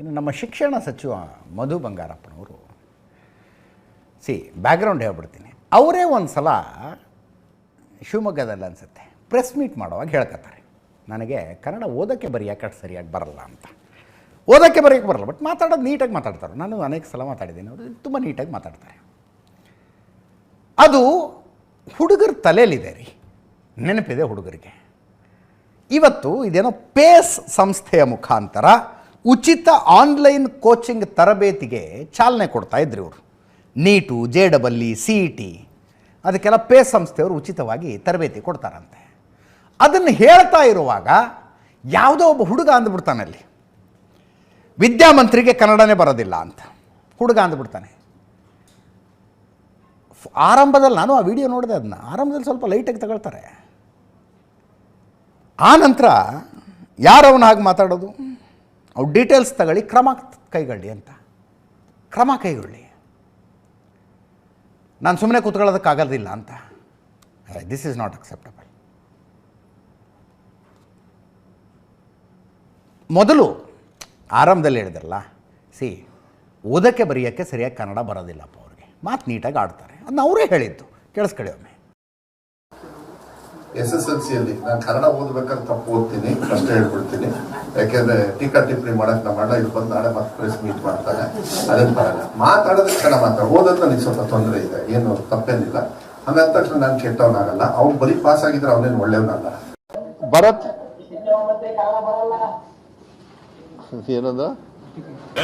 ಇನ್ನು ನಮ್ಮ ಶಿಕ್ಷಣ ಸಚಿವ ಮಧು ಬಂಗಾರಪ್ಪನವರು, ಸಿ ಬ್ಯಾಕ್ಗ್ರೌಂಡ್ ಹೇಳ್ಬಿಡ್ತೀನಿ. ಅವರೇ ಒಂದು ಸಲ ಶಿವಮೊಗ್ಗದಲ್ಲಿ ಅನಿಸುತ್ತೆ. ಪ್ರೆಸ್ ಮೀಟ್ ಮಾಡುವಾಗ ಹೇಳ್ಕೊತಾರೆ ನನಗೆ ಕನ್ನಡ ಓದೋಕ್ಕೆ ಬರೆಯೋಕೆ ಸರಿಯಾಗಿ ಬರಲ್ಲ ಅಂತ. ಓದೋಕ್ಕೆ ಬರೆಯೋಕ್ಕೆ ಬರಲ್ಲ ಬಟ್ ಮಾತಾಡೋದು ನೀಟಾಗಿ ಮಾತಾಡ್ತಾರೆ. ನಾನು ಅನೇಕ ಸಲ ಮಾತಾಡಿದ್ದೀನಿ, ಅವರು ತುಂಬ ನೀಟಾಗಿ ಮಾತಾಡ್ತಾರೆ. ಅದು ಹುಡುಗರ ತಲೆಯಲ್ಲಿದೆ ರೀ. ನೆನಪಿದೆ ಹುಡುಗರಿಗೆ. ಇವತ್ತು ಇದೇನೋ ಪೇಸ್ ಸಂಸ್ಥೆಯ ಮುಖಾಂತರ ಉಚಿತ ಆನ್ಲೈನ್ ಕೋಚಿಂಗ್ ತರಬೇತಿಗೆ ಚಾಲನೆ ಕೊಡ್ತಾ ಇದ್ರು ಇವರು. NEET, J double E, C E T. ಅದಕ್ಕೆಲ್ಲ ಪೇ ಸಂಸ್ಥೆಯವರು ಉಚಿತವಾಗಿ ತರಬೇತಿ ಕೊಡ್ತಾರಂತೆ. ಅದನ್ನು ಹೇಳ್ತಾ ಇರುವಾಗ ಯಾವುದೋ ಒಬ್ಬ ಹುಡುಗ ಅಂದ್ಬಿಡ್ತಾನಲ್ಲಿ ವಿದ್ಯಾಮಂತ್ರಿಗೆ ಕನ್ನಡನೇ ಬರೋದಿಲ್ಲ ಅಂತ. ಹುಡುಗ ಅಂದ್ಬಿಡ್ತಾನೆ. ಆರಂಭದಲ್ಲಿ ನಾನು ಆ ವಿಡಿಯೋ ನೋಡಿದೆ ಅದನ್ನ. ಆರಂಭದಲ್ಲಿ ಸ್ವಲ್ಪ ಲೈಟಾಗಿ ತಗೊಳ್ತಾರೆ. ಆ ನಂತರ ಯಾರು ಅವನ ಹಾಗೆ ಮಾತಾಡೋದು? ಅವ್ರು ಡೀಟೇಲ್ಸ್ ತಗೊಳ್ಳಿ, ಕ್ರಮ ಕೈಗೊಳ್ಳಿ ಅಂತ. ಕ್ರಮ ಕೈಗೊಳ್ಳಿ. ನಾನು ಸುಮ್ಮನೆ ಕೂತ್ಕೊಳ್ಳೋದಕ್ಕಾಗೋದಿಲ್ಲ ಅಂತ. ದಿಸ್ ಈಸ್ ನಾಟ್ ಅಕ್ಸೆಪ್ಟಬಲ್ ಮೊದಲು ಆರಂಭದಲ್ಲಿ ಹೇಳಿದ್ರಲ್ಲ ಸಿ ಓದಕ್ಕೆ ಬರೆಯೋಕ್ಕೆ ಸರಿಯಾಗಿ ಕನ್ನಡ ಬರೋದಿಲ್ಲಪ್ಪ ಅವ್ರಿಗೆ. ಮಾತು ನೀಟಾಗಿ ಆಡ್ತಾರೆ. ಅದನ್ನ ಅವರೇ ಹೇಳಿದ್ದು. ಕೇಳಿಸ್ಕೊಳ್ಳಿ ಒಮ್ಮೆ. ಎಸ್ ಎಸ್ ಎಲ್ ಸಿಯಲ್ಲಿ ನಾನು ಕನ್ನಡ ಓದ್ಬೇಕಾದ್ರೆ ತಪ್ಪು ಓದ್ತೀನಿ ಅಷ್ಟೇ ಹೇಳ್ಬಿಡ್ತೀನಿ. ಯಾಕೆಂದ್ರೆ ಟೀಕಾ ಟಿಪ್ಪಣಿ ಮಾಡಕ್ ನಮ್ಮ ಅಣ್ಣ ಇಲ್ಲಿ ಬಂದು ನಾಳೆ ಮತ್ತೆ ಪ್ರೆಸ್ ಮೀಟ್ ಮಾಡ್ತಾನೆ. ಅದನ್ನ ಬರಲ್ಲ ಮಾತಾಡೋದಕ್ಕೆ ಕನ್ನಡ ಮಾತಾಡ. ಓದೋದ್ರ ನನಗೆ ಸ್ವಲ್ಪ ತೊಂದರೆ ಇದೆ. ಏನು ತಪ್ಪೇನಿಲ್ಲ. ಹಂಗಂದ ತಕ್ಷಣ ನಾನು ಕೆಟ್ಟವನಾಗಲ್ಲ ಅವ್ನು ಬರೀ ಪಾಸ್ ಆಗಿದ್ರೆ ಅವನೇನು ಒಳ್ಳೆಯವನಲ್ಲ. ಭರತ್? ಏನಂದ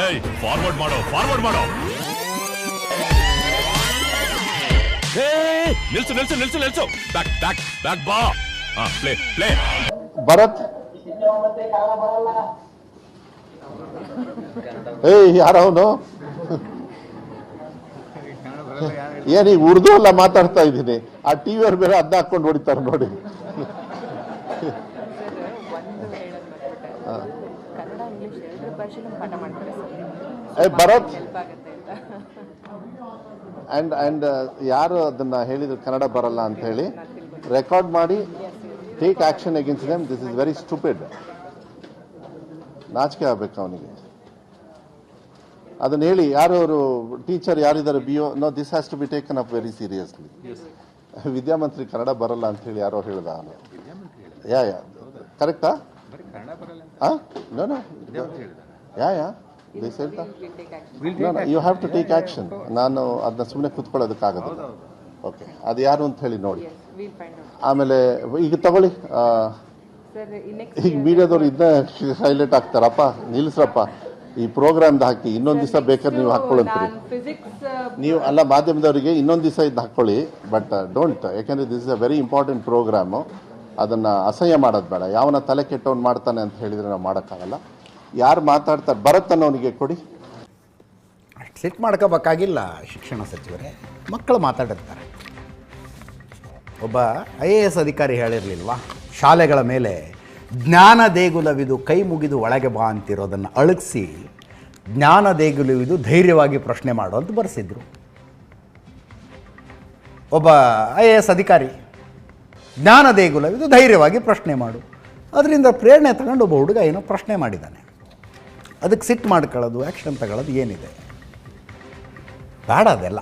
ಏಯ್ ಫಾರ್ವರ್ಡ್ ಮಾಡೋ ಫಾರ್ವರ್ಡ್ ಮಾಡೋ. ನಿಲ್ಸು ನಿಲ್ಸು ನಿಲ್ಸು ನಿಲ್ಸು. ಬ್ಯಾಕ್ ಬ್ಯಾಕ್ ಬ್ಯಾಕ್ ಬಾ ಹಾ ಪ್ಲೇ ಪ್ಲೇ ಭರತ್. ಏಯ್ ಯಾರವನು ಈಗ ಉರ್ದು ಎಲ್ಲ ಮಾತಾಡ್ತಾ ಇದ್ದೀನಿ. ಆ ಟಿವಿ ಅವ್ರ ಬೇರೆ ಅದ್ದ ಹಾಕೊಂಡು ಹೊಡಿತಾರೆ ನೋಡಿ. ಏ ಹೇಳೋದು ಆ್ಯಂಡ್ ಅಂಡ್ ಅಂಡ್ ಯಾರು ಅದನ್ನ ಹೇಳಿದ್ರು ಕನ್ನಡ ಬರಲ್ಲ ಅಂತ ಹೇಳಿ ರೆಕಾರ್ಡ್ ಮಾಡಿ take action against them this is very stupid ನಾಚಿಕೆ ಆಗ್ಬೇಕು ಅವನಿಗೆ. ಅದನ್ನ ಹೇಳಿ ಯಾರು ಅವರು ಟೀಚರ್ ಯಾರಿದ್ದಾರೆ B O no this has to be taken up very seriously ವಿದ್ಯಾಮಂತ್ರಿ Kannada ಬರಲ್ಲ ಅಂತ ಹೇಳಿ ಯಾರೋ ಹೇಳ್ದ ಅವನು ಯಾ ಯಾ. ಕರೆಕ್ಟಾ no no yeah yeah. This ಹೇಳ್ತಾ? You have to take action ನಾನು ಅದನ್ನ ಸುಮ್ಮನೆ ಕುತ್ಕೊಳ್ಳೋದಕ್ಕಾಗದು ಓಕೆ ಅದು ಯಾರು ಅಂತ ಹೇಳಿ ನೋಡಿ. ಆಮೇಲೆ ಈಗ ತಗೊಳ್ಳಿ ಆ, ಈಗ ಮೀಡಿಯಾದವ್ರು ಇದನ್ನ ಹೈಲೈಟ್ ಆಗ್ತಾರಪ್ಪ ನಿಲ್ಲಿಸ್ರಪ್ಪ ಈ ಪ್ರೋಗ್ರಾಮ್ದು ಹಾಕಿ ಇನ್ನೊಂದು ದಿವಸ ಬೇಕಾದ್ರೆ ನೀವು ಹಾಕ್ಕೊಳ್ಳಂತೀರಿ. ಫಿಸಿಕ್ಸ್ ನೀವು ಅಲ್ಲ ಮಾಧ್ಯಮದವರಿಗೆ ಇನ್ನೊಂದು ದಿವಸ ಇದು ಹಾಕ್ಕೊಳ್ಳಿ ಬಟ್ ಡೋಂಟ್ ಯಾಕೆಂದ್ರೆ this is a very important programme ಅದನ್ನು ಅಸಹ್ಯ ಮಾಡೋದು ಬೇಡ. ಯಾವನ ತಲೆ ಕೆಟ್ಟವ್ನು ಮಾಡ್ತಾನೆ ಅಂತ ಹೇಳಿದರೆ ನಾವು ಮಾಡೋಕ್ಕಾಗಲ್ಲ. ಯಾರು ಮಾತಾಡ್ತಾರೆ ಭರತ್ ಅನ್ನೋನಿಗೆ ಕೊಡಿ. ಸಿಟ್ಟು ಮಾಡ್ಕೋಬೇಕಾಗಿಲ್ಲ ಶಿಕ್ಷಣ ಸಚಿವರೇ. ಮಕ್ಕಳು ಮಾತಾಡಿರ್ತಾರೆ. ಒಬ್ಬ ಐ ಎ ಎಸ್ ಅಧಿಕಾರಿ ಹೇಳಿರಲಿಲ್ವಾ, ಶಾಲೆಗಳ ಮೇಲೆ ಜ್ಞಾನ ದೇಗುಲವಿದು ಕೈ ಮುಗಿದು ಒಳಗೆ ಬಾ ಅಂತಿರೋದನ್ನು ಅಳಗಿಸಿ, ಜ್ಞಾನ ದೇಗುಲವಿದು ಧೈರ್ಯವಾಗಿ ಪ್ರಶ್ನೆ ಮಾಡು ಅಂತ ಬರೆಸಿದ್ರು. ಒಬ್ಬ ಐ ಎ ಎಸ್ ಅಧಿಕಾರಿ, ಜ್ಞಾನ ದೇಗುಲವಿದು ಧೈರ್ಯವಾಗಿ ಪ್ರಶ್ನೆ ಮಾಡು. ಅದರಿಂದ ಪ್ರೇರಣೆ ತಗೊಂಡು ಒಬ್ಬ ಹುಡುಗ ಏನೋ ಪ್ರಶ್ನೆ ಮಾಡಿದ್ದಾನೆ ಅದಕ್ಕೆ ಸಿಟ್ಟು ಮಾಡ್ಕೊಳ್ಳೋದು ಆ್ಯಕ್ಷನ್ ತಗೊಳ್ಳೋದು ಏನಿದೆ? ಬೇಡ ಅದೆಲ್ಲ.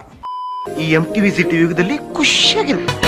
ಈ ಎಂ ಟಿವಿ ಸಿಟಿ ಯುಗದಲ್ಲಿ ಖುಷಿಯಾಗಿರುತ್ತೆ.